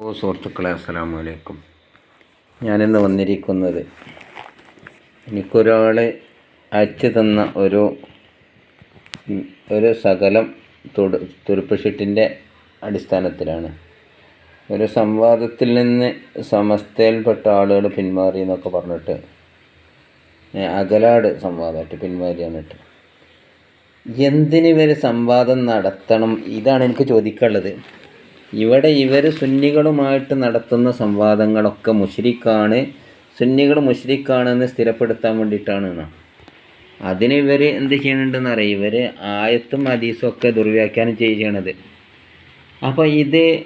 ഓ സുഹൃത്തുക്കളെ അസ്സലാമു അലൈക്കും ഞാനിന്ന് വന്നിരിക്കുന്നത് എനിക്കൊരാൾ അയച്ചു തന്ന ഒരു ഒരു സകലം തുട് തുരുപ്പ് അടിസ്ഥാനത്തിലാണ്. ഒരു സംവാദത്തിൽ നിന്ന് സമസ്തയിൽപ്പെട്ട ആളുകൾ പിന്മാറി എന്നൊക്കെ പറഞ്ഞിട്ട് അകലാട് സംവാദമായിട്ട് പിന്മാറി എന്നിട്ട് എന്തിനു ഇവർ സംവാദം നടത്തണം? ഇതാണ് എനിക്ക് ചോദിക്കാനുള്ളത്. ഇവിടെ ഇവർ സുന്നികളുമായിട്ട് നടത്തുന്ന സംവാദങ്ങളൊക്കെ മുഷ്രിക്കാണ് സുന്നികൾ മുഷരിക്കാണെന്ന് സ്ഥിരപ്പെടുത്താൻ വേണ്ടിയിട്ടാണ്. അതിന് ഇവർ എന്ത് ചെയ്യണുണ്ടെന്ന് അറിയാം? ഇവർ ആയത്തും ഹദീസും ഒക്കെ ദുർവ്യാഖ്യാനം ചെയ്യണത്. അപ്പോൾ ഇത്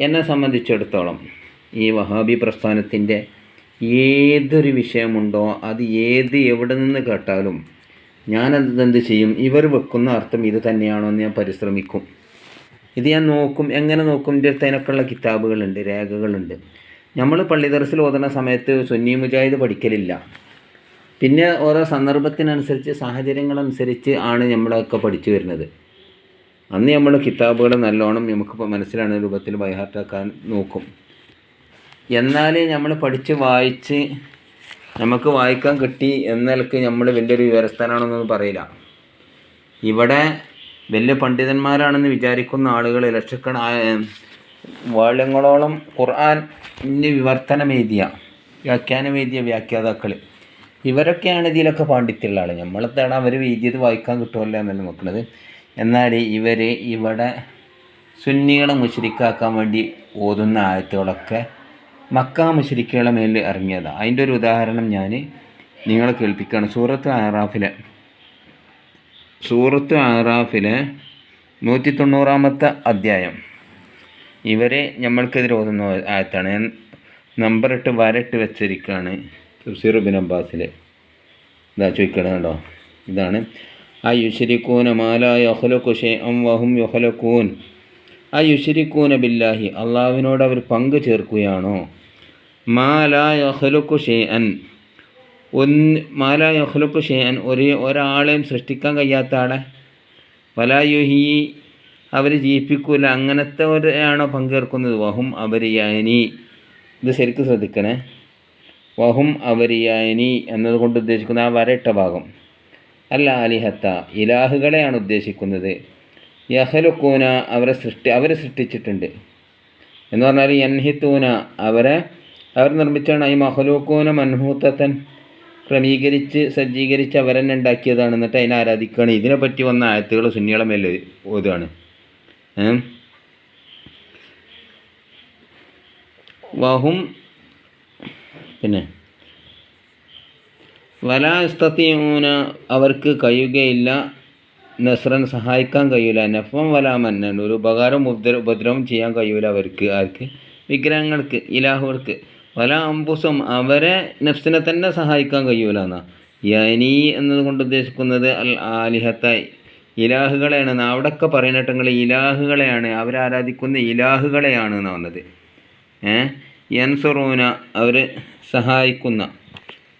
എന്നെ സംബന്ധിച്ചിടത്തോളം ഈ വഹാബി പ്രസ്ഥാനത്തിന്റെ ഏതൊരു വിഷയമുണ്ടോ അത് ഏത് എവിടെ നിന്ന് കേട്ടാലും ഞാനത് എന്ത് ചെയ്യും? ഇവർ വെക്കുന്ന അർത്ഥം ഇത് തന്നെയാണോ എന്ന് ഞാൻ പരിശ്രമിക്കും. ഇത് ഞാൻ നോക്കും എങ്ങനെ നോക്കും എന്റെ അടുത്ത് അതിനൊക്കെയുള്ള കിതാബുകളുണ്ട് രേഖകളുണ്ട്. നമ്മൾ പള്ളി ദർസിൽ ഓതുന്ന സമയത്ത് സുന്നി മുജാഹിദ് പഠിക്കലില്ല. പിന്നെ ഓരോ സന്ദർഭത്തിനനുസരിച്ച് സാഹചര്യങ്ങളനുസരിച്ച് ആണ് നമ്മളൊക്കെ പഠിച്ചു വരുന്നത്. അന്ന് നമ്മൾ കിതാബുകൾ നല്ലോണം നമുക്കിപ്പോൾ മനസ്സിലാണ് രൂപത്തിൽ ബൈഹാർട്ടാക്കാൻ നോക്കും. എന്നാൽ നമ്മൾ പഠിച്ച് വായിച്ച് നമുക്ക് വായിക്കാൻ കിട്ടി എന്നൽക്ക് നമ്മൾ വലിയൊരു വിവരസ്ഥാനാണെന്നൊന്നും പറയില്ല. ഇവിടെ വലിയ പണ്ഡിതന്മാരാണെന്ന് വിചാരിക്കുന്ന ആളുകൾ ലക്ഷക്കണ വാള്യങ്ങളോളം ഖുർആൻ വിവർത്തനം എഴുതിയ വ്യാഖ്യാനം എഴുതിയ വ്യാഖ്യാതാക്കൾ ഇവരൊക്കെയാണ് ഇതിലൊക്കെ പാണ്ഡിത്യമുള്ള ആൾ നമ്മളെത്താണ് അവർ എഴുതിയത് വായിക്കാൻ കിട്ടുമല്ലോ എന്നല്ല നോക്കുന്നത് എന്നാൽ ഇവർ ഇവിടെ സുന്നികളെ മുഷരിക്കാക്കാൻ വേണ്ടി ഓതുന്ന ആയത്തുകളൊക്കെ മക്ക മുശ്രിക്കുകളെ മേലിൽ ഇറങ്ങിയതാണ് അതിന്റെ ഒരു ഉദാഹരണം ഞാൻ നിങ്ങളെ കേൾപ്പിക്കുകയാണ്. സൂറത്ത് ആറാഫിലെ സൂറത്ത് ആറാഫിലെ നൂറ്റി തൊണ്ണൂറാമത്തെ അധ്യായം. ഇവരെ നമ്മൾക്കെതിരെ ഓതുന്ന ആയത്താണ്. ഞാൻ നമ്പർ ഇട്ട് വരട്ട് വെച്ചിരിക്കുകയാണ് തഫ്സീർ ബിൻ അബ്ബാസിൽ ഇതാ ചോദിക്കണം ഇതാണ്. ആ യുഷരിക്കൂന മാല യഹ്ലക്കു അം വഹും യഹ്ലക്കൂൻ ആ യുഷരിക്കൂന ബില്ലാഹി അള്ളാഹുവിനോട് അവർ പങ്കു ചേർക്കുകയാണോ? മാല യഹ്ലക്കു ഷെയ്അൻ ഒന്ന് മാല യഹ്ലുക്കു ഒരു ഒരാളെയും സൃഷ്ടിക്കാൻ കഴിയാത്ത ആളെ വലായുഹി അവർ ജീവിപ്പിക്കൂല. അങ്ങനത്തെ ഒരാണോ പങ്കേർക്കുന്നത് വഹും അവരിയാനി ഇത് ശരിക്കും ശ്രദ്ധിക്കണേ. വഹും അവരിയാനി എന്നതുകൊണ്ട് ഉദ്ദേശിക്കുന്ന ആ വരയിട്ട ഭാഗം. അല്ല അലിഹത്ത ഇലാഹുകളെയാണ് ഉദ്ദേശിക്കുന്നത്. യഹലുക്കൂന അവരെ സൃഷ്ടി അവരെ സൃഷ്ടിച്ചിട്ടുണ്ട്. എന്ന് പറഞ്ഞാൽ യൻഹിത്തൂന അവരെ അവർ നിർമ്മിച്ചാണ് ഈ മഹലൂക്കൂന മൻഹൂത്തൻ. ക്രമീകരിച്ച് സജ്ജീകരിച്ച് അവരെന്നെ ഉണ്ടാക്കിയതാണ്. എന്നിട്ട് അതിനെ ആരാധിക്കുകയാണ്. ഇതിനെപ്പറ്റി വന്ന ആയത്തുകൾ സുന്നികളെ മേലെ ഓതുകയാണ്. വഹും പിന്നെ വലാസ്തീന അവർക്ക് കഴിയുകയില്ല. നസ്രൻ സഹായിക്കാൻ കഴിയില്ല. നഫം വലാമന്നൻ ഒരു ഉപകാരം ഉപദ്ര ഉപദ്രവം ചെയ്യാൻ കഴിയില്ല അവർക്ക് ആർക്ക്? വിഗ്രഹങ്ങൾക്ക് ഇലാഹുകൾക്ക്. വല അമ്പുസം അവരെ നഫ്സിനെ തന്നെ സഹായിക്കാൻ കഴിയൂല എന്നാ യനി എന്നതുകൊണ്ട് ഉദ്ദേശിക്കുന്നത് അൽ ആലിഹത്ത ഇലാഹുകളെയാണ്. എന്നാ അവിടെയൊക്കെ പറയുന്നിട്ടെങ്കിൽ ഇലാഹുകളെയാണ്. അവരാരാധിക്കുന്ന ഇലാഹുകളെയാണ് എന്നാ വന്നത് ഏ? യൻസുറൂന അവർ സഹായിക്കുന്ന.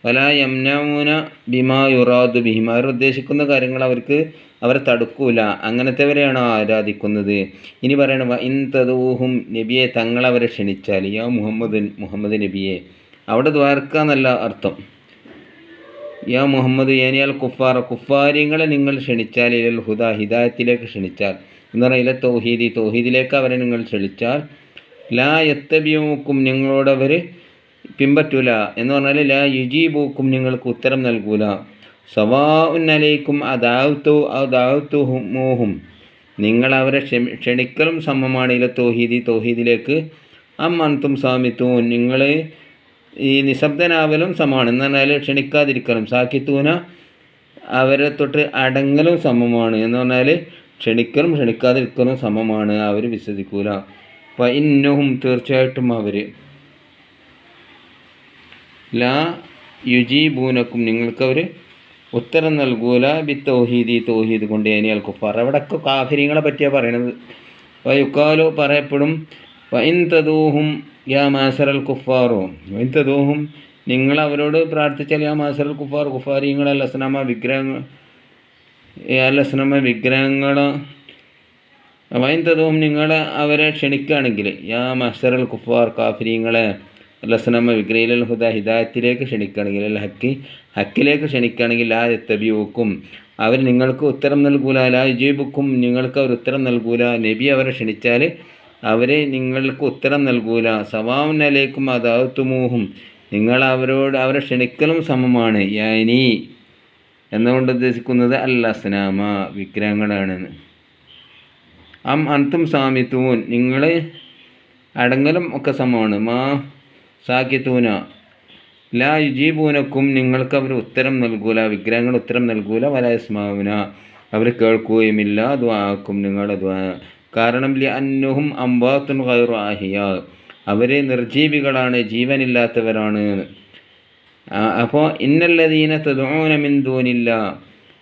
വല യംനൂന ബിമാ യുറാദു ബിഹിം. അവർ ഉദ്ദേശിക്കുന്ന കാര്യങ്ങൾ അവർക്ക് അവരെ തടുക്കൂല. അങ്ങനത്തെവരെയാണോ ആരാധിക്കുന്നത്? ഇനി പറയണ ഇൻ തദൂഹും നബിയെ തങ്ങളവരെ ക്ഷണിച്ചാൽ. യാ മുഹമ്മദ് മുഹമ്മദ് നബിയെ. അവിടെ ദ്വാരക്ക എന്നല്ല അർത്ഥം. യാ മുഹമ്മദ് ഏനിയാൽ കുഫാർ. കുഫാരിങ്ങളെ നിങ്ങൾ ക്ഷണിച്ചാൽ ഇലൽ ഹുദ ഹിദായത്തിലേക്ക് ക്ഷണിച്ചാൽ. എന്ന് പറഞ്ഞാൽ ഇല തൗഹീദി തൗഹീദിലേക്ക് അവരെ നിങ്ങൾ ക്ഷണിച്ചാൽ. ലാ എത്തബിയോക്കും നിങ്ങളോടവർ പിമ്പറ്റൂല എന്ന് പറഞ്ഞാൽ ലാ യുജീബൂക്കും നിങ്ങൾക്ക് ഉത്തരം നൽകൂല. സവാഉൻ അതാവത്തു അദാവത്തു മോഹും. നിങ്ങൾ അവരെ ക്ഷണിക്കലും സമമാണ് ഇല തോഹീദി തോഹീദിലേക്ക്. അം അന്തും സാമിത്തൂൻ നിങ്ങൾ ഈ നിശബ്ദനാവലും സമമാണ്. എന്ന് പറഞ്ഞാൽ ക്ഷണിക്കാതിരിക്കലും. സാക്കിത്തൂന അവരെ തൊട്ട് അടങ്ങലും സമമാണ്. എന്ന് പറഞ്ഞാൽ ക്ഷണിക്കലും ക്ഷണിക്കാതിരിക്കലും സമമാണ്. അവർ വിശ്വസിക്കൂല. അപ്പം ഇന്നവും തീർച്ചയായിട്ടും അവർ ലാ യുജീബൂനക്കും നിങ്ങൾക്കവർ ഉത്തരം നൽകൂല ബി തൗഹീദി തൗഹീദ് കൊണ്ട് ഏനിയൽ കുഫാർ. അവിടൊക്കെ കാഫിരിങ്ങളെ പറ്റിയാണ് പറയണത്. വയുക്കാലോ പറയപ്പെടും വൈൻ തദൂഹും യാ മാസറൽ കുഫാറോ. വൈൻ തദൂഹും നിങ്ങൾ അവരോട് പ്രാർത്ഥിച്ചാൽ യാ മാസറൽ കുഫാർ കുഫാരിങ്ങൾ അല്ലസ്നാമ വിഗ്രഹങ്ങൾ അല്ലസ്നാമ വിഗ്രഹങ്ങൾ വൈന്തതും നിങ്ങൾ അവരെ ക്ഷണിക്കുകയാണെങ്കിൽ യാ മഷറൽ കുഫാർ കാഫിരിങ്ങളെ ലസനമ വിഗ്രയിലൽ ഹുദ ഹിദായത്തിലേക്ക് ക്ഷണിക്കുകയാണെങ്കിൽ അല്ല ഹക്കി ഹക്കിലേക്ക് ക്ഷണിക്കുകയാണെങ്കിൽ ആ എത്തബിയൂക്കും അവർ നിങ്ങൾക്ക് ഉത്തരം നൽകൂല ലാ നിങ്ങൾക്ക് അവർ ഉത്തരം നൽകൂല. നബി അവരെ ക്ഷണിച്ചാൽ അവരെ നിങ്ങൾക്ക് ഉത്തരം നൽകൂല. സവാമിനലേക്കും അതാത്തുമൂഹും നിങ്ങൾ അവരോട് അവരെ ക്ഷണിക്കലും സമമാണ്. യാനി എന്നുകൊണ്ട് ഉദ്ദേശിക്കുന്നത് അൽ അസ്നാമ വിഗ്രഹങ്ങളാണെന്ന് അം അന്തും സാമിത്തൂൻ നിങ്ങൾ അടങ്ങലും ഒക്കെ സമമാണ്. മാ സാക്കിത്തൂന ലാ യുജീബൂനക്കും നിങ്ങൾക്ക് അവർ ഉത്തരം നൽകൂല വിഗ്രഹങ്ങൾ ഉത്തരം നൽകൂല വലയസ്മാവുന അവർ കേൾക്കുകയുമില്ല ദ്വാക്കും നിങ്ങളുടെ ദ്വാ കാരണം ലി അന്നുഹും അമ്പാത്തും ഖൈറു അവർ നിർജീവികളാണ് ജീവനില്ലാത്തവരാണ്. അപ്പോൾ ഇന്നല്ലതീന തദൂന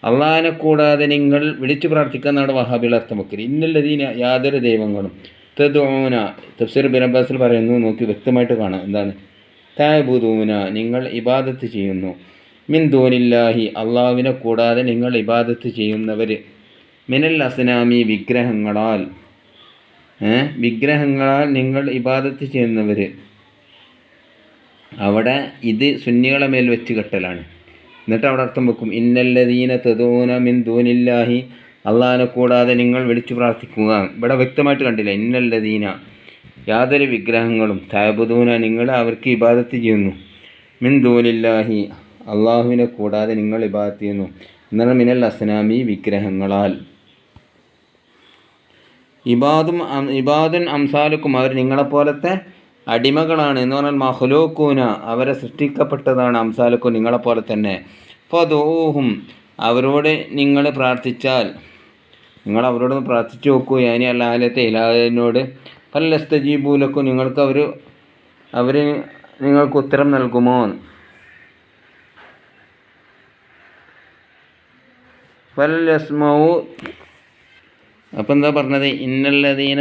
അള്ളാഹിനെ കൂടാതെ നിങ്ങൾ വിളിച്ചു പ്രാർത്ഥിക്കുന്നതാണ് വഹാബികൾ ഇന്നല്ലതീന യാതൊരു ദൈവങ്ങളും. തദൂന തഫ്സീർ ബിൻ പറയുന്നു നോക്കി വ്യക്തമായിട്ട് കാണാം. എന്താണ്? താബുദൂന നിങ്ങൾ ഇബാദത്ത് ചെയ്യുന്നു. മിൻ ദൂനില്ലാഹി അള്ളാഹുവിനെ കൂടാതെ നിങ്ങൾ ഇബാദത്ത് ചെയ്യുന്നവർ മിനൽ അസ്നാമി വിഗ്രഹങ്ങളാൽ. വിഗ്രഹങ്ങളാൽ നിങ്ങൾ ഇബാദത്ത് ചെയ്യുന്നവർ അവിടെ ഇത് സുന്നികളെ മേൽ വെച്ച് കെട്ടലാണ്. എന്നിട്ട് അവിടെ അർത്ഥം വെക്കും ഇന്നല്ലദീന തദൂന മിൻ ദൂനില്ലാഹി അള്ളാഹിനെ കൂടാതെ നിങ്ങൾ വിളിച്ചു പ്രാർത്ഥിക്കുക. ഇവിടെ വ്യക്തമായിട്ട് കണ്ടില്ല? ഇന്നല്ലദീന യാതൊരു വിഗ്രഹങ്ങളും തായബുദൂന നിങ്ങൾ അവർക്ക് ഇബാദത്ത് ചെയ്യുന്നു. മിൻ ദൂലില്ലാഹി അള്ളാഹുവിനെ കൂടാതെ നിങ്ങൾ ഇബാദത്ത് ചെയ്യുന്നു. എന്നാൽ മിനൽ അസ്നാമി വിഗ്രഹങ്ങളാൽ. ഇബാദും ഇബാദുൻ അംസാലുക്കും അവർ നിങ്ങളെപ്പോലത്തെ അടിമകളാണ് എന്ന് പറഞ്ഞാൽ മഹ്ലൂക്കൂന അവരെ സൃഷ്ടിക്കപ്പെട്ടതാണ് അംസാലുക്കും നിങ്ങളെപ്പോലെ തന്നെ. ഫതോഹും അവരോട് നിങ്ങൾ പ്രാർത്ഥിച്ചാൽ നിങ്ങൾ അവരോട് പ്രാർത്ഥിച്ചു നോക്കൂ. ഞാനി അല്ലാലത്തെ ഇലാഹിനോട് പല സ്ഥജീപൂലക്കും നിങ്ങൾക്ക് അവർ അവർ നിങ്ങൾക്ക് ഉത്തരം നൽകുമോ? ഫല്ലസ്മൗ അപ്പം എന്താ പറഞ്ഞത്? ഇന്നല്ലതീന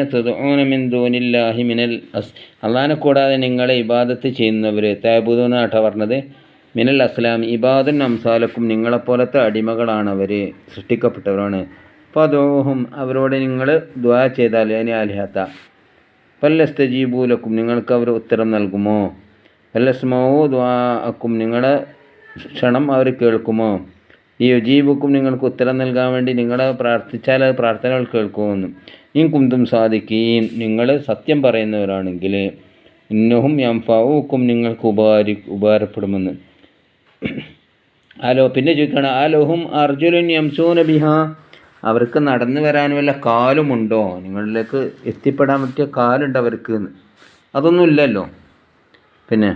ദൂനില്ലാഹി മിനൽ അസ് അള്ളഹാനെ കൂടാതെ നിങ്ങളെ ഇബാദത്ത് ചെയ്യുന്നവർ താബുദൂന ആട്ടാ പറഞ്ഞത്. മിനൽ അസ്ലാം ഇബാദുൻ അംസാലക്കും നിങ്ങളെപ്പോലത്തെ അടിമകളാണ് അവർ സൃഷ്ടിക്കപ്പെട്ടവരാണ്. ഫദോഹും അവരോട് നിങ്ങൾ ദ്വാ ചെയ്താൽ അതിനെ അലിഹത്ത പല്ലസ്തജീബൂലക്കും നിങ്ങൾക്ക് അവർ ഉത്തരം നൽകുമോ? പല്ലസ്മോ ദ്വാക്കും നിങ്ങളെ ക്ഷണം അവർ കേൾക്കുമോ? ഈ യുജീബുക്കും നിങ്ങൾക്ക് ഉത്തരം നൽകാൻ വേണ്ടി നിങ്ങളെ പ്രാർത്ഥിച്ചാൽ അത് പ്രാർത്ഥനകൾ കേൾക്കുമെന്നും. ഈ കുന്തും സാധിക്കുകയും നിങ്ങൾ സത്യം പറയുന്നവരാണെങ്കിൽ ഇന്നഹും യംഫാവുക്കും നിങ്ങൾക്ക് ഉപകാരി ഉപകാരപ്പെടുമെന്ന്. ആലോ പിന്നെ ചോദിക്കണം ആലോഹും അർജുനൻ യംസൂന ബിഹ? അവർക്ക് നടന്നു വരാൻ വല്ല കാലുമുണ്ടോ? നിങ്ങളിലേക്ക് എത്തിപ്പെടാൻ പറ്റിയ കാലുണ്ട് അവർക്ക് എന്ന്. അതൊന്നും ഇല്ലല്ലോ പിന്നെ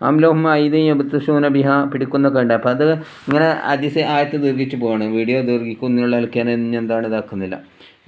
അംലോഹും ഐദയും എബുത്തുഷൂന ബിഹ പിടിക്കുന്നൊക്കെ ഉണ്ട് അപ്പോൾ അത് ഇങ്ങനെ അതിശയ ആയത്ത് ദീർഘിച്ച് പോവാണ്. വീഡിയോ ദീർഘിക്കുന്നുള്ള ആൾക്കാരെ എന്താണ് ഇതാക്കുന്നില്ല.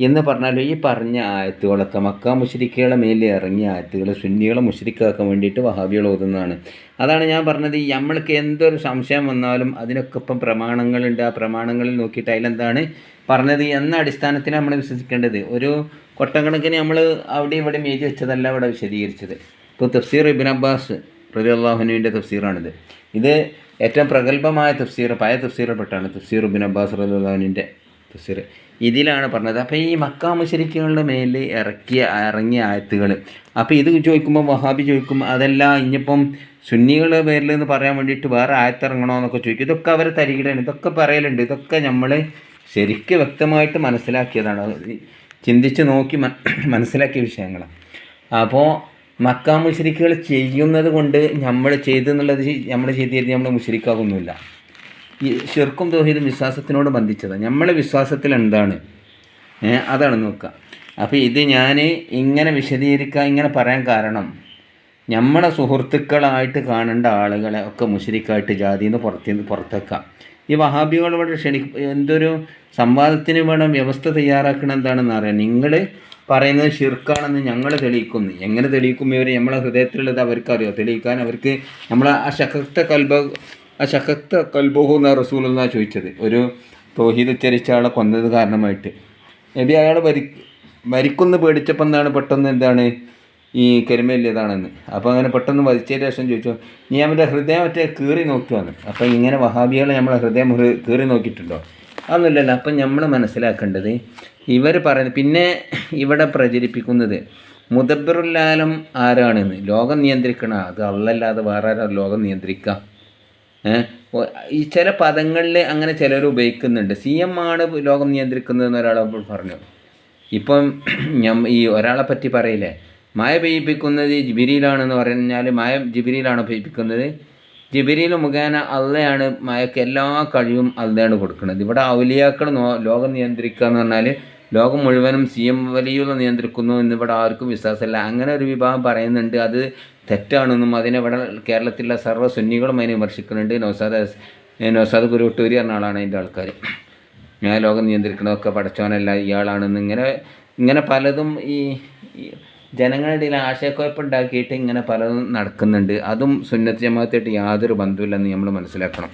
എന്ന് പറഞ്ഞാൽ ഈ പറഞ്ഞ ആയത്തുകളൊക്കെ മക്ക മുഷരിക്കുകളെ മേലിൽ ഇറങ്ങിയ ആയത്തുകൾ സുന്നികളെ മുഷരിക്കാക്കാൻ വേണ്ടിയിട്ട് വഹാബികൾ ഓതുന്നതാണ്. അതാണ് ഞാൻ പറഞ്ഞത്. നമ്മൾക്ക് എന്തൊരു സംശയം വന്നാലും അതിനൊക്കെ ഇപ്പം പ്രമാണങ്ങളുണ്ട്. ആ പ്രമാണങ്ങളിൽ നോക്കിയിട്ട് അതിലെന്താണ് പറഞ്ഞത് എന്ന അടിസ്ഥാനത്തിൽ നമ്മൾ വിശ്വസിക്കേണ്ടത്. ഒരു കൊട്ടക്കണക്കിന് നമ്മൾ അവിടെ ഇവിടെ എഴുതി വെച്ചതല്ല ഇവിടെ വിശദീകരിച്ചത്. ഇപ്പോൾ തഫ്സീർ ഇബിൻ അബ്ബാസ് റബി അള്ളാഹുനുവിന്റെ തഫ്സീറാണിത്. ഇത് ഏറ്റവും പ്രഗത്ഭമായ തഫ്സീർ പഴയ തഫ്സീറിൽപ്പെട്ടാണ് തഫ്സീർ ഇബിൻ അബ്ബാസ് റബി അള്ളാഹുനുവിന്റെ തഫ്സീർ. ഇതിലാണ് പറഞ്ഞത്. അപ്പോൾ ഈ മക്കാ മുശരിക്കുകളുടെ മേലിൽ ഇറക്കിയ ഇറങ്ങിയ ആയത്തുകൾ അപ്പോൾ ഇത് ചോദിക്കുമ്പോൾ വഹാബി ചോദിക്കും അതല്ല ഇനിയിപ്പം സുന്നികളുടെ പേരിൽ എന്ന് പറയാൻ വേണ്ടിയിട്ട് വേറെ ആയത്തിറങ്ങണോ എന്നൊക്കെ ചോദിക്കും. ഇതൊക്കെ അവരെ തരികിടാണ് ഇതൊക്കെ പറയലുണ്ട്. ഇതൊക്കെ നമ്മൾ ശരിക്കും വ്യക്തമായിട്ട് മനസ്സിലാക്കിയതാണ്. ചിന്തിച്ച് നോക്കി മനസ്സിലാക്കിയ വിഷയങ്ങൾ അപ്പോൾ മക്കാ മുഷരിക്കുകൾ ചെയ്യുന്നത് കൊണ്ട് നമ്മൾ ചെയ്തെന്നുള്ളത് നമ്മൾ ചെയ്ത് നമ്മൾ മുഷരിക്കാകുന്നില്ല ഈ ഷിർക്കും തോഹീദും വിശ്വാസത്തിനോട് ബന്ധിച്ചതാണ് നമ്മളെ വിശ്വാസത്തിൽ എന്താണ്? അതാണ് നോക്കുക അപ്പോൾ ഇത് ഞാൻ ഇങ്ങനെ വിശദീകരിക്കാൻ ഇങ്ങനെ പറയാൻ കാരണം നമ്മളെ സുഹൃത്തുക്കളായിട്ട് കാണേണ്ട ആളുകളെ ഒക്കെ മുഷരിക്കായിട്ട് ജാതിയിൽ നിന്ന് പുറത്ത് പുറത്തേക്കാം. ഈ വഹാബികളോട് ക്ഷണി എന്തൊരു സംവാദത്തിന് വേണം വ്യവസ്ഥ തയ്യാറാക്കണം എന്താണെന്ന് അറിയാം. നിങ്ങൾ പറയുന്നത് ഷിർക്കാണെന്ന് ഞങ്ങൾ തെളിയിക്കുന്നു. എങ്ങനെ തെളിയിക്കും ഇവർ നമ്മളെ ഹൃദയത്തിലുള്ളത് അവർക്കറിയോ? തെളിയിക്കാൻ അവർക്ക് നമ്മളെ ആ ശക്ത കൽബ ആ ശക്ത കൽബോഹു എന്ന റസൂൽ എന്നാണ് ചോദിച്ചത്. ഒരു തോഹീദ് ഉച്ചരിച്ച ആളെ കൊന്നത് കാരണമായിട്ട്. നബി അയാൾ മരി മരിക്കുന്ന പേടിച്ചപ്പോൾ എന്താണ്? പെട്ടെന്ന് എന്താണ്? ഈ കരിമല്യതാണെന്ന്. അപ്പോൾ അങ്ങനെ പെട്ടെന്ന് വധിച്ചതിന് ശേഷം ചോദിച്ചു നീ അവന്റെ ഹൃദയം മറ്റേ കീറി നോക്കുവാന്ന്. അപ്പോൾ ഇങ്ങനെ വഹാബികൾ നമ്മളെ ഹൃദയം കീറി നോക്കിയിട്ടുണ്ടോ? അതൊന്നുമില്ലല്ലോ. അപ്പം നമ്മൾ മനസ്സിലാക്കേണ്ടത് ഇവർ പറയുന്നത് പിന്നെ ഇവിടെ പ്രചരിപ്പിക്കുന്നത് മുദബിറുല്ലാലം ആരാണെന്ന്. ലോകം നിയന്ത്രിക്കണ അത് അല്ലല്ലാതെ വേറെ ആരാ ലോകം നിയന്ത്രിക്കുക ഈ ചില പദങ്ങളിൽ അങ്ങനെ ചിലർ ഉപയോഗിക്കുന്നുണ്ട്. സി എം ആണ് ലോകം നിയന്ത്രിക്കുന്നതെന്ന് ഒരാൾ പറഞ്ഞു. ഇപ്പം ഞാൻ ഈ ഒരാളെ പറ്റി പറയില്ലേ? മായ പെയ്യിപ്പിക്കുന്നത് ജിബിരിയിലാണെന്ന് പറഞ്ഞാൽ മായ ജിബിരിയിലാണ് പെയ്യിപ്പിക്കുന്നത്? ജിബിരിയിൽ മുഖേന അള്ളയാണ് മായക്ക് എല്ലാ കഴിവും അള്ളയാണ് കൊടുക്കുന്നത്. ഇവിടെ ഔലിയാക്കൾ ലോകം നിയന്ത്രിക്കുക എന്ന് പറഞ്ഞാൽ ലോകം മുഴുവനും സി എം വലിയുള്ള നിയന്ത്രിക്കുന്നു എന്നിവിടെ ആർക്കും വിശ്വാസമില്ല. അങ്ങനെ ഒരു വിഭാഗം പറയുന്നുണ്ട് അത് തെറ്റാണെന്നും അതിനെ ഇവിടെ കേരളത്തിലെ സർവ സുന്നികളും അതിനെ വിമർശിക്കുന്നുണ്ട്. നൗസാദ് നൗസാദ് കുരുട്ടൂരി എന്ന ആളാണ് അതിന്റെ ആൾക്കാർ ഞാൻ ലോകം നിയന്ത്രിക്കണതൊക്കെ പഠിച്ചവനല്ല ഇയാളാണെന്ന് ഇങ്ങനെ ഇങ്ങനെ പലതും ഈ ജനങ്ങളുടെ ഇടയിൽ ആശയക്കുഴപ്പമുണ്ടാക്കിയിട്ട് ഇങ്ങനെ പലതും നടക്കുന്നുണ്ട്. അതും സുന്നത്ത് ജമാഅത്തായിട്ട് യാതൊരു ബന്ധമില്ലെന്ന് നമ്മൾ മനസ്സിലാക്കണം.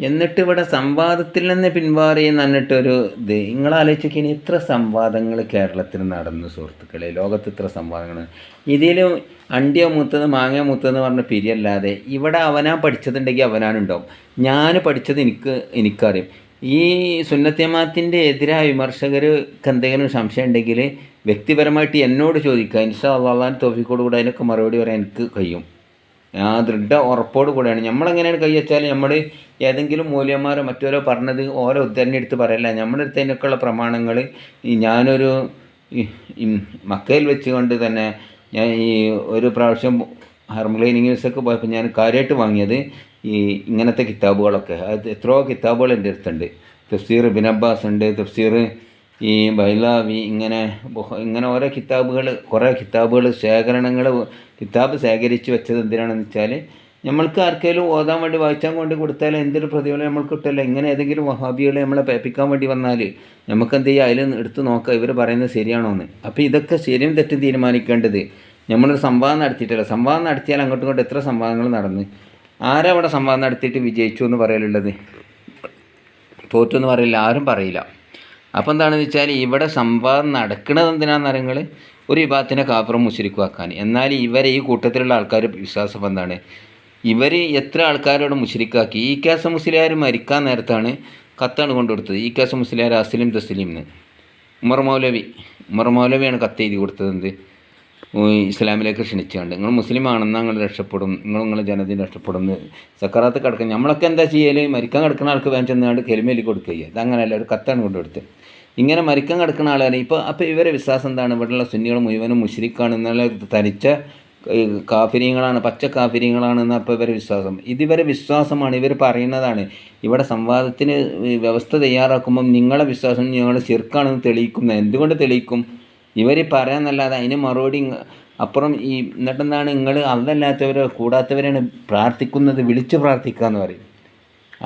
എന്നിട്ട് ഇവിടെ സംവാദത്തിൽ നിന്ന് പിന്മാറിയെന്ന് പറഞ്ഞിട്ടൊരു ഇത്. നിങ്ങൾ ആലോചിച്ചിനി ഇത്ര സംവാദങ്ങൾ കേരളത്തിൽ നടന്നു സുഹൃത്തുക്കളെ. ലോകത്ത് ഇത്ര സംവാദങ്ങൾ. ഇതിലും അണ്ടിയോ മൂത്തത് മാങ്ങയോ മൂത്തതെന്ന് പറഞ്ഞ പിരിയല്ലാതെ ഇവിടെ അവനാ പഠിച്ചതുണ്ടെങ്കിൽ അവനാനുണ്ടാവും ഞാൻ പഠിച്ചത് എനിക്ക് എനിക്കറിയും. ഈ സുന്നത്യമാത്തിന്റെ എതിരായ വിമർശകർക്ക് എന്തെങ്കിലും സംശയം ഉണ്ടെങ്കിൽ വ്യക്തിപരമായിട്ട് എന്നോട് ചോദിക്കുക. ഇൻഷാ അള്ളാഹാൻ തോഫിക്കോട് കൂടെ അതിനൊക്കെ മറുപടി പറയാൻ എനിക്ക് കഴിയും. ആ ദൃഢ ഉറപ്പോട് കൂടെയാണ്. നമ്മളെങ്ങനെയാണ് കൈ വെച്ചാൽ നമ്മൾ ഏതെങ്കിലും മൂല്യന്മാരോ മറ്റോരോ പറഞ്ഞത് ഓരോ ഉദ്ധരണി എടുത്ത് പറയല്ല. നമ്മുടെ അടുത്ത് അതിനൊക്കെയുള്ള പ്രമാണങ്ങൾ ഈ ഞാനൊരു മക്കയിൽ വെച്ചുകൊണ്ട് തന്നെ ഞാൻ ഈ ഒരു പ്രാവശ്യം ഹർമുലൈൻ ന്യൂസൊക്കെ പോയപ്പോൾ ഞാൻ കാര്യമായിട്ട് വാങ്ങിയത് ഈ ഇങ്ങനത്തെ കിതാബുകളൊക്കെ. അത് എത്രയോ കിതാബുകൾ എന്റെ അടുത്തുണ്ട്. തഫ്സീർ ബിൻ അബ്ബാസ് ഉണ്ട് തഫ്സീർ ഈ ബൈലാവി ഇങ്ങനെ ഇങ്ങനെ ഓരോ കിതാബുകൾ കുറേ കിതാബുകൾ ശേഖരണങ്ങൾ കിതാബ് ശേഖരിച്ച് വെച്ചത് എന്തിനാണെന്ന് വെച്ചാൽ നമ്മൾക്ക് ആർക്കെങ്കിലും ഓതാൻ വേണ്ടി വായിച്ചാൻ വേണ്ടി കൊടുത്താൽ എന്തൊരു പ്രതിഫലം നമ്മൾക്ക് കിട്ടില്ല ഇങ്ങനെ ഏതെങ്കിലും വഹാബികളെ നമ്മളെ പേപ്പിക്കാൻ വേണ്ടി വന്നാൽ നമുക്ക് എന്ത് ചെയ്യുക അതിൽ എടുത്ത് നോക്കുക. ഇവർ പറയുന്നത് ശരിയാണോ എന്ന് അപ്പോൾ ഇതൊക്കെ ശരിയും തെറ്റും തീരുമാനിക്കേണ്ടത് നമ്മളൊരു സംവാദം നടത്തിയിട്ടില്ല. സംവാദം നടത്തിയാൽ അങ്ങോട്ടും ഇങ്ങോട്ടും എത്ര സംവാദങ്ങൾ നടന്ന്? ആരവിടെ സംവാദം നടത്തിയിട്ട് വിജയിച്ചു എന്ന് പറയലുള്ളത്? തോറ്റു എന്ന് പറയില്ല ആരും പറയില്ല. അപ്പോൾ എന്താണെന്ന് വെച്ചാൽ ഇവിടെ സംവാദം നടക്കുന്നത് എന്തിനാണെന്ന് അറിയങ്ങൾ ഒരു വിഭാഗത്തിനെ കാപ്പുറം മുശരിക്കുവാക്കാൻ. എന്നാൽ ഇവരെ ഈ കൂട്ടത്തിലുള്ള ആൾക്കാർ വിശ്വാസം എന്താണ്? ഇവർ എത്ര ആൾക്കാരോട് മുശരിക്കാക്കി? ഈ കേസ് മുസ്ലിയാർ മരിക്കാൻ നേരത്താണ് കത്താണ് കൊണ്ടുകൊടുത്തത്. ഈ കേസ് മുസ്ലിയാർ അസ്ലിം തസ്ലിംന്ന് ഉമർ മൗലവി. ഉമർ മൗലവിയാണ് കത്ത് എഴുതി കൊടുത്തത് എന്ത്? ഇസ്ലാമിലേക്ക് ക്ഷണിച്ചുകൊണ്ട് നിങ്ങൾ മുസ്ലിം ആണെന്നാൽ നിങ്ങൾ രക്ഷപ്പെടും. നിങ്ങൾ നിങ്ങളെ ജനതയും രക്ഷപ്പെടും എന്ന് സക്കറാത്ത് കിടക്കുന്നത് നമ്മളൊക്കെ എന്താ ചെയ്യൽ മരിക്കാൻ കിടക്കുന്ന ആൾക്ക് വേണ്ടി ചെന്നാണ്ട് കെലിമേലി കൊടുക്കുക അതങ്ങനെയല്ല ഒരു കത്താണ് കൊണ്ടുകൊടുത്ത് ഇങ്ങനെ മരിക്കാൻ കിടക്കുന്ന ആളാണ്. ഇപ്പോൾ അപ്പോൾ ഇവരെ വിശ്വാസം എന്താണ്? ഇവിടെയുള്ള സുന്നികൾ മുഴുവനും മുഷിരിക്കാണ് എന്നുള്ള തനിച്ച കാഫിര്യങ്ങളാണ് പച്ച കാഫിര്യങ്ങളാണെന്ന് അപ്പോൾ ഇവരെ വിശ്വാസം. ഇതിവരെ വിശ്വാസമാണ് ഇവർ പറയുന്നതാണ്. ഇവിടെ സംവാദത്തിന് വ്യവസ്ഥ തയ്യാറാക്കുമ്പം നിങ്ങളെ വിശ്വാസം നിങ്ങളെ ചെറുക്കാണെന്ന് തെളിയിക്കുന്നത് എന്തുകൊണ്ട് തെളിയിക്കും? ഇവർ പറയാന്നല്ലാതെ അതിന് മറുപടി അപ്പുറം ഈ എന്നിട്ടെന്താണ്? നിങ്ങൾ അതല്ലാത്തവരോ കൂടാത്തവരാണ് പ്രാർത്ഥിക്കുന്നത് വിളിച്ച് പ്രാർത്ഥിക്കുക എന്ന് പറയും.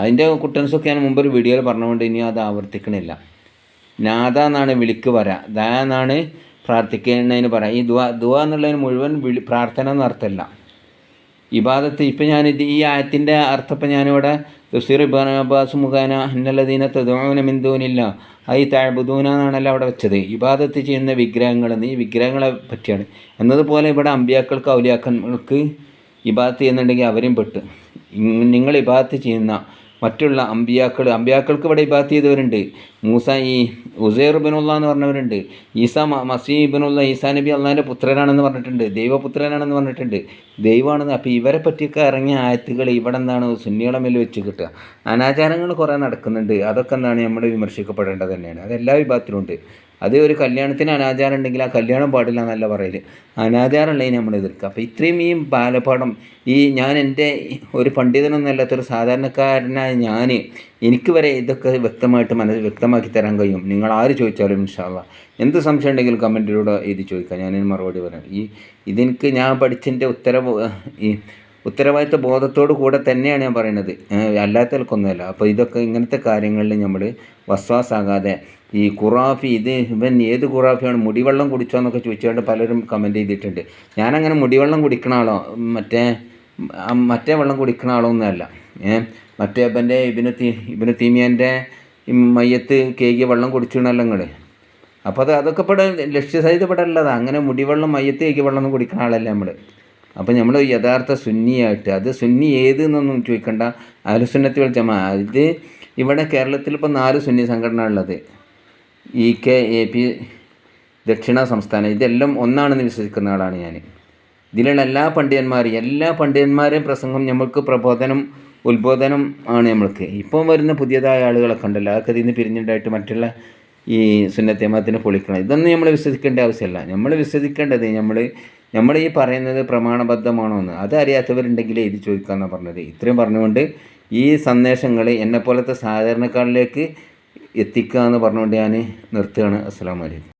അതിന്റെ കുട്ടൻസൊക്കെ ഞാൻ മുമ്പ് ഒരു വീഡിയോയിൽ പറഞ്ഞുകൊണ്ട് ഇനി അത് ആവർത്തിക്കണില്ല. നാദ എന്നാണ് വിളിക്ക് പറ ദ എന്നാണ് പ്രാർത്ഥിക്കുന്നതിന് പറയാം. ഈ ദുവ ദുവ എന്നുള്ളതിന് മുഴുവൻ വിളി പ്രാർത്ഥന എന്നർത്ഥമല്ല ഇബാദത്ത് ഇപ്പം ഞാൻ ഈ ആയത്തിന്റെ അർത്ഥം ഇപ്പം ഞാനിവിടെ തഫ്സീർ ഇബാൻ അബ്ബാസ് മുഖേന ഇന്നല്ലദീന തദൂന മിന്ദൂനില്ല ഐ താഴ്ബുദൂന എന്നാണല്ലോ അവിടെ വെച്ചത്. ഇബാദത്ത് ചെയ്യുന്ന വിഗ്രഹങ്ങളെന്ന് ഈ വിഗ്രഹങ്ങളെ പറ്റിയാണ്. എന്നതുപോലെ ഇവിടെ അമ്പിയാക്കൾക്ക് ഔലിയാക്കൾക്ക് ഇബാദത്ത് ചെയ്യുന്നുണ്ടെങ്കിൽ അവരും പെട്ട്. നിങ്ങൾ ഇബാദത്ത് ചെയ്യുന്ന മറ്റുള്ള അമ്പിയാക്കൾ അമ്പിയാക്കൾക്ക് ഇവിടെ ഇബാത്ത് ചെയ്തവരുണ്ട്. മൂസ ഈ ഉസൈർ ബിനുള്ള എന്ന് പറഞ്ഞവരുണ്ട്. ഈസ മസീ ബിനുള്ള ഈസാ നബി അള്ളാഹിന്റെ പുത്രനാണെന്ന് പറഞ്ഞിട്ടുണ്ട്. ദൈവപുത്രനാണെന്ന് പറഞ്ഞിട്ടുണ്ട്. ദൈവമാണെന്ന് അപ്പോൾ ഇവരെ പറ്റിയൊക്കെ ഇറങ്ങിയ ആയത്തുകൾ ഇവിടെ എന്താണ് സുന്നികളെ മേൽ വെച്ച് കിട്ടുക. അനാചാരങ്ങൾ കുറേ നടക്കുന്നുണ്ട്. അതൊക്കെ എന്താണ് നമ്മൾ വിമർശിക്കപ്പെടേണ്ടത് തന്നെയാണ്. അതെല്ലാ എല്ലാ വിഭാഗത്തിലും ഉണ്ട്. അത് ഒരു കല്യാണത്തിന് അനാചാരം ഉണ്ടെങ്കിൽ ആ കല്യാണം പാടില്ല എന്നല്ല പറയൽ. അനാചാരം ഉള്ളതിന് നമ്മൾ എതിർക്കുക. അപ്പോൾ ഇത്രയും ഈ ബാലപാഠം ഈ ഞാൻ എന്റെ ഒരു പണ്ഡിതനൊന്നല്ലാത്തൊരു സാധാരണക്കാരനായ ഞാൻ എനിക്ക് വരെ ഇതൊക്കെ വ്യക്തമായിട്ട് മനസ്സ് വ്യക്തമാക്കി തരാൻ കഴിയും. നിങ്ങൾ ആര് ചോദിച്ചാലും ഇൻഷാല്ല എന്ത് സംശയം ഉണ്ടെങ്കിലും കമന്റിലൂടെ ഇത് ചോദിക്കാം ഞാനിന് മറുപടി പറയാം. ഈ ഇതെനിക്ക് ഞാൻ പഠിച്ചതിന്റെ ഉത്തരവ് ഈ ഉത്തരവാദിത്ത ബോധത്തോടു കൂടെ തന്നെയാണ് ഞാൻ പറയുന്നത്. അല്ലാത്തവർക്കൊന്നുമല്ല. അപ്പോൾ ഇതൊക്കെ ഇങ്ങനത്തെ കാര്യങ്ങളിൽ നമ്മൾ വസ്വാസാകാതെ ഈ ഖുറാഫി ഇത് ഇവൻ ഏത് ഖുറാഫിയാണ്? മുടിവെള്ളം കുടിച്ചോ എന്നൊക്കെ ചോദിച്ചുകൊണ്ട് പലരും കമന്റ് ചെയ്തിട്ടുണ്ട്. ഞാനങ്ങനെ മുടിവെള്ളം കുടിക്കണ ആളോ മറ്റേ മറ്റേ വെള്ളം കുടിക്കണ ആളോ ഒന്നുമല്ല ഏഹ് മറ്റേ ഇവന്റെ ഇബിന് തീ ഇബിന് തീമിയന്റെ മയ്യത്ത് കേകിയ വെള്ളം കുടിച്ചിടണല്ലോ നിങ്ങൾ അപ്പോൾ അത് അതൊക്കെ ഇവിടെ ലക്ഷ്യസഹിതപ്പെടല്ലതാ അങ്ങനെ മുടിവെള്ളം മയ്യത്ത് കേക്കിയ വെള്ളം ഒന്നും കുടിക്കണ ആളല്ല നമ്മൾ അപ്പോൾ നമ്മൾ യഥാർത്ഥ സുന്നിയായിട്ട് അത് സുന്നി ഏത് എന്നൊന്നും ചോദിക്കണ്ട. ആലുസുന്നത്തിൽ വൽ ഇത് ഇവിടെ കേരളത്തിൽ ഇപ്പോൾ നാല് സുന്നി സംഘടന ഉള്ളത്. ഇ കെ എ പി ദക്ഷിണ സംസ്ഥാനം ഇതെല്ലാം ഒന്നാണെന്ന് വിശ്വസിക്കുന്ന ആളാണ് ഞാൻ ഇതിലുള്ള എല്ലാ പണ്ഡിതന്മാരും എല്ലാ പണ്ഡിതന്മാരെയും പ്രസംഗം നമുക്ക് പ്രബോധനം ഉത്ബോധനം ആണ് നമ്മൾക്ക്. ഇപ്പം വരുന്ന പുതിയതായ ആളുകളൊക്കെ ഉണ്ടല്ലോ അതൊക്കെ ഇതിൽ നിന്ന് പിരിഞ്ഞുണ്ടായിട്ട് മറ്റുള്ള ഈ സുന്നത്തേമത്തിന് പൊളിക്കണം. ഇതൊന്നും നമ്മൾ വിശ്വസിക്കേണ്ട ആവശ്യമില്ല. നമ്മൾ വിശ്വസിക്കേണ്ടത് നമ്മൾ നമ്മൾ ഈ പറയുന്നത് പ്രമാണബദ്ധമാണോ എന്ന് അത് അറിയാത്തവരുണ്ടെങ്കിൽ ഇത് ചോദിക്കാമെന്നാണ് പറഞ്ഞത്. ഇത്രയും പറഞ്ഞുകൊണ്ട് ഈ സന്ദേശങ്ങൾ എന്നെപ്പോലത്തെ സാധാരണക്കാരിലേക്ക് എത്തിക്കുക എന്ന് പറഞ്ഞുകൊണ്ട് ഞാൻ നിർത്തുകയാണ്. അസ്സാം വലൈക്കും